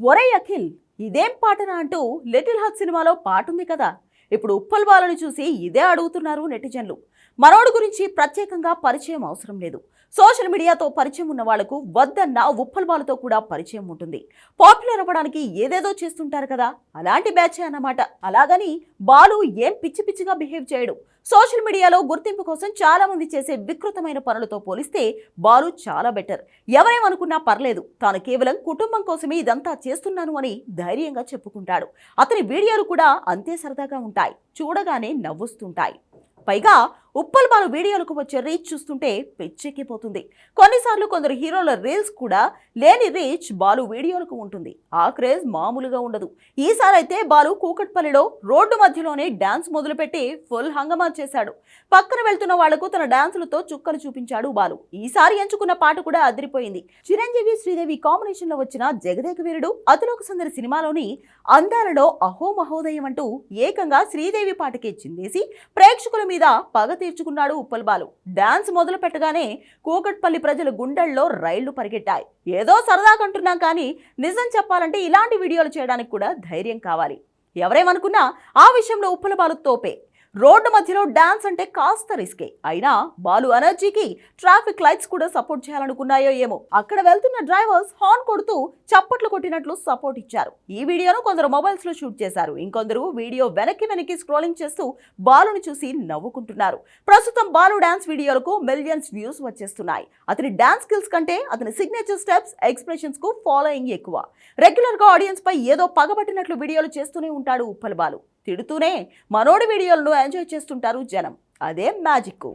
ఒరే అఖిల్ ఇదేం పాటనా అంటూ లిటిల్ హట్ సినిమాలో పాటుంది కదా. ఇప్పుడు ఉప్పల్ బాలను చూసి ఇదే అడుగుతున్నారు నెటిజన్లు. మనోడు గురించి ప్రత్యేకంగా పరిచయం అవసరం లేదు. సోషల్ మీడియాతో పరిచయం ఉన్న వాళ్ళకు వద్దన్న ఉప్పల్ బాలుతో కూడా పరిచయం ఉంటుంది. పాపులర్ అవ్వడానికి ఏదేదో చేస్తుంటారు కదా అలాంటి బ్యాచే అన్నమాట. అలాగని బాలు ఏం పిచ్చి పిచ్చిగా బిహేవ్ చేయడు. సోషల్ మీడియాలో గుర్తింపు కోసం చాలా మంది చేసే వికృతమైన పనులతో పోలిస్తే బాలు చాలా బెటర్. ఎవరేమనుకున్నా పర్లేదు తాను కేవలం కుటుంబం కోసమే ఇదంతా చేస్తున్నాను అని ధైర్యంగా చెప్పుకుంటాడు. అతని వీడియోలు కూడా అంతే సరదాగా ఉంటాయి చూడగానే నవ్వుస్తుంటాయి. పైగా ఉప్పల్ బాలు వీడియోలకు వచ్చే రీచ్ చూస్తుంటే పిచ్చెక్కిపోతుంది. కొన్నిసార్లు కొందరు హీరోల రీల్స్ కూడా లేని రీచ్ బాలు వీడియోలకు ఉంటుంది. ఆ క్రేజ్ మామూలుగా ఉండదు. ఈసారి అయితే బాలు కూకట్పల్లిలో రోడ్డు మధ్యలోనే డాన్స్ మొదలుపెట్టి ఫుల్ హంగమా చేశాడు. పక్కన వెళ్తున్న వాళ్ళకు తన డాన్సులతో చుక్కలు చూపించాడు బాలు. ఈసారి ఎంచుకున్న పాట కూడా అదిరిపోయింది. చిరంజీవి శ్రీదేవి కాంబినేషన్లో వచ్చిన జగదేక వీరుడు అతలోక సుందరి సినిమాలోని అందాలలో అహో మహోదయం అంటూ ఏకంగా శ్రీదేవి పాటకే చిందేసి ప్రేక్షకుల మీద పగ తీర్చుకున్నాడు ఉప్పల్ బాలు. డాన్స్ మొదలు పెట్టగానే కూకట్పల్లి ప్రజల గుండెల్లో రైళ్ళు పరిగెట్టాయి. ఏదో సరదాకంటున్నాం కానీ నిజం చెప్పాలంటే ఇలాంటి వీడియోలు చేయడానికి కూడా ధైర్యం కావాలి. ఎవరేమనుకున్నా ఆ విషయంలో ఉప్పల బాలు తోపే. రోడ్డు మధ్యలో డాన్స్ అంటే కాస్త రిస్కే. అయినా బాలు ఎనర్జీకి ట్రాఫిక్ లైట్స్ కూడా సపోర్ట్ చేయాలనుకున్నాయో ఏమో. అక్కడ వెళ్తున్న డ్రైవర్స్ హార్న్ కొడుతూ చప్పట్లు కొట్టినట్లు సపోర్ట్ ఇచ్చారు. ఈ వీడియోను కొందరు మొబైల్స్లో షూట్ చేశారు. ఇంకొందరు వీడియో వెనక్కి వెనక్కి స్క్రోలింగ్ చేస్తూ బాలుని చూసి నవ్వుకుంటున్నారు. ప్రస్తుతం బాలు డాన్స్ వీడియోలకు మిలియన్స్ వ్యూస్ వచ్చేస్తున్నాయి. అతని డాన్స్ స్కిల్స్ కంటే అతని సిగ్నేచర్ స్టెప్స్ ఎక్స్ప్రెషన్స్కు ఫాలోయింగ్ ఎక్కువ. రెగ్యులర్గా ఆడియన్స్ పై ఏదో పగబట్టినట్లు వీడియోలు చేస్తూనే ఉంటాడు ఉప్పల్ బాలు. తిడుతూనే మనోడి వీడియోలను ఎంజాయ్ చేస్తుంటారు జనం. అదే మ్యాజిక్.